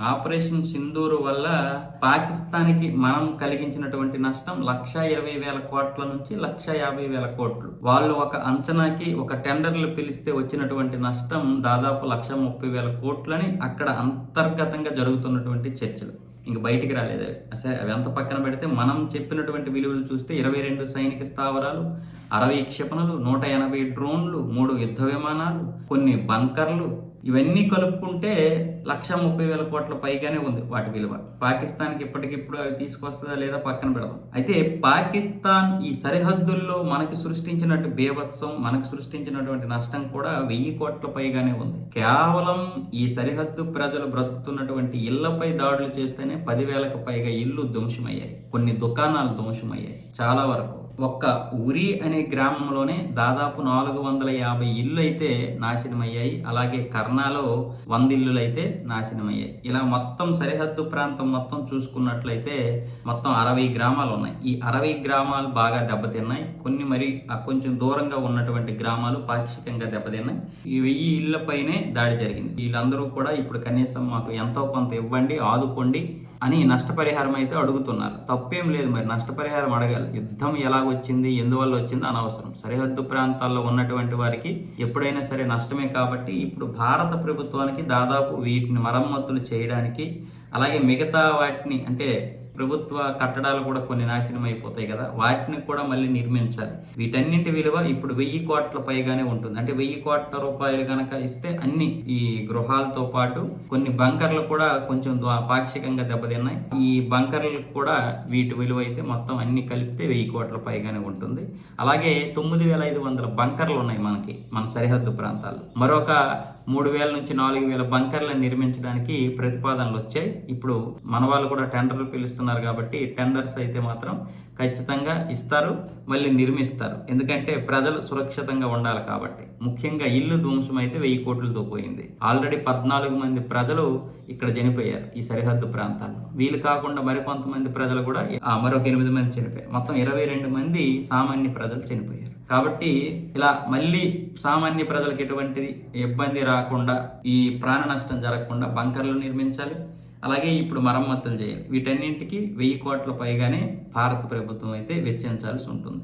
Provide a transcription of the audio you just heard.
Operation Sindoor వల్ల పాకిస్తాన్కి మనం కలిగించినటువంటి నష్టం లక్ష ఇరవై వేల కోట్ల నుంచి లక్ష యాభై వేల కోట్లు. వాళ్ళు ఒక అంచనాకి ఒక టెండర్లు పిలిస్తే వచ్చినటువంటి నష్టం దాదాపు లక్ష ముప్పై వేల కోట్లని అక్కడ అంతర్గతంగా జరుగుతున్నటువంటి చర్చలు. ఇంక బయటికి రాలేదు. అవి అసలు అవి అంత పక్కన పెడితే మనం చెప్పినటువంటి విలువలు చూస్తే ఇరవై రెండు సైనిక స్థావరాలు అరవై క్షిపణులు నూట ఎనభై డ్రోన్లు మూడు యుద్ధ విమానాలు కొన్ని బంకర్లు ఇవన్నీ కలుపుకుంటే లక్ష ముప్పై వేల కోట్ల పైగానే ఉంది వాటి విలువ. పాకిస్తాన్కి ఇప్పటికిప్పుడు అవి తీసుకొస్తుందా లేదా పక్కన పెడదాం. అయితే పాకిస్తాన్ ఈ సరిహద్దుల్లో మనకి సృష్టించినట్టు బీభత్సం మనకు సృష్టించినటువంటి నష్టం కూడా వెయ్యి కోట్ల పైగానే ఉంది. కేవలం ఈ సరిహద్దు ప్రజలు బ్రతుకుతున్నటువంటి ఇళ్ళపై దాడులు చేస్తేనే పదివేలకు పైగా ఇల్లు ధ్వంసమయ్యాయి. కొన్ని దుకాణాలు ధ్వంసమయ్యాయి. చాలా వరకు ఒక్క ఉరి అనే గ్రామంలోనే దాదాపు నాలుగు వందల యాభై ఇల్లు అయితే నాశనమయ్యాయి. అలాగే కర్నాలో వంద ఇల్లులు అయితే నాశనమయ్యాయి. ఇలా మొత్తం సరిహద్దు ప్రాంతం మొత్తం చూసుకున్నట్లయితే మొత్తం అరవై గ్రామాలు ఉన్నాయి. ఈ అరవై గ్రామాలు బాగా దెబ్బతిన్నాయి. కొన్ని మరి కొంచెం దూరంగా ఉన్నటువంటి గ్రామాలు పాక్షికంగా దెబ్బతిన్నాయి. ఈ వెయ్యి ఇళ్ళపైనే దాడి జరిగింది. వీళ్ళందరూ కూడా ఇప్పుడు కనీసం మాకు ఎంతో కొంత ఇవ్వండి ఆదుకోండి. అని నష్టపరిహారం అయితే అడుగుతున్నారు. తప్పేం లేదు మరి నష్టపరిహారం అడగాలి. యుద్ధం ఎలాగొచ్చింది ఎందువల్ల వచ్చింది అనవసరం. సరిహద్దు ప్రాంతాల్లో ఉన్నటువంటి వారికి ఎప్పుడైనా సరే నష్టమే కాబట్టి ఇప్పుడు భారత ప్రభుత్వానికి దాదాపు వీటిని మరమ్మతులు చేయడానికి అలాగే మిగతా వాటిని అంటే ప్రభుత్వ కట్టడాలు కూడా కొన్ని నాశనం అయిపోతాయి కదా వాటిని కూడా మళ్ళీ నిర్మించాలి. వీటన్నింటి విలువ ఇప్పుడు వెయ్యి కోట్ల పైగానే ఉంటుంది. అంటే వెయ్యి కోట్ల రూపాయలు కనుక ఇస్తే అన్ని ఈ గృహాలతో పాటు కొన్ని బంకర్లు కూడా కొంచెం పాక్షికంగా దెబ్బతిన్నాయి. ఈ బంకర్లు కూడా వీటి విలువ అయితే మొత్తం అన్ని కలిపితే వెయ్యి కోట్ల పైగానే ఉంటుంది. అలాగే తొమ్మిది వేల ఐదు వందల బంకర్లు ఉన్నాయి మనకి మన సరిహద్దు ప్రాంతాల్లో. మరొక మూడు వేల నుంచి నాలుగు వేల బంకర్లను నిర్మించడానికి ప్రతిపాదనలు వచ్చాయి. ఇప్పుడు మన వాళ్ళు కూడా టెండర్లు పిలుస్తున్నారు కాబట్టి టెండర్స్ అయితే మాత్రం ఖచ్చితంగా ఇస్తారు మళ్ళీ నిర్మిస్తారు. ఎందుకంటే ప్రజలు సురక్షితంగా ఉండాలి కాబట్టి. ముఖ్యంగా ఇల్లు ధ్వంసం అయితే వెయ్యి కోట్లతో పోయింది. ఆల్రెడీ పద్నాలుగు మంది ప్రజలు ఇక్కడ చనిపోయారు ఈ సరిహద్దు ప్రాంతాల్లో. వీళ్ళు కాకుండా మరికొంతమంది ప్రజలు కూడా మరొక ఎనిమిది మంది చనిపోయారు. మొత్తం ఇరవై రెండు మంది సామాన్య ప్రజలు చనిపోయారు. కాబట్టి ఇలా మళ్ళీ సామాన్య ప్రజలకు ఎటువంటి ఇబ్బంది రాకుండా ఈ ప్రాణ నష్టం జరగకుండా బంకర్లు నిర్మించాలి. అలాగే ఇప్పుడు మరమ్మతులు చేయాలి. వీటన్నింటికి వెయ్యి కోట్ల పైగానే భారత ప్రభుత్వం అయితే వెచ్చించాల్సి ఉంటుంది.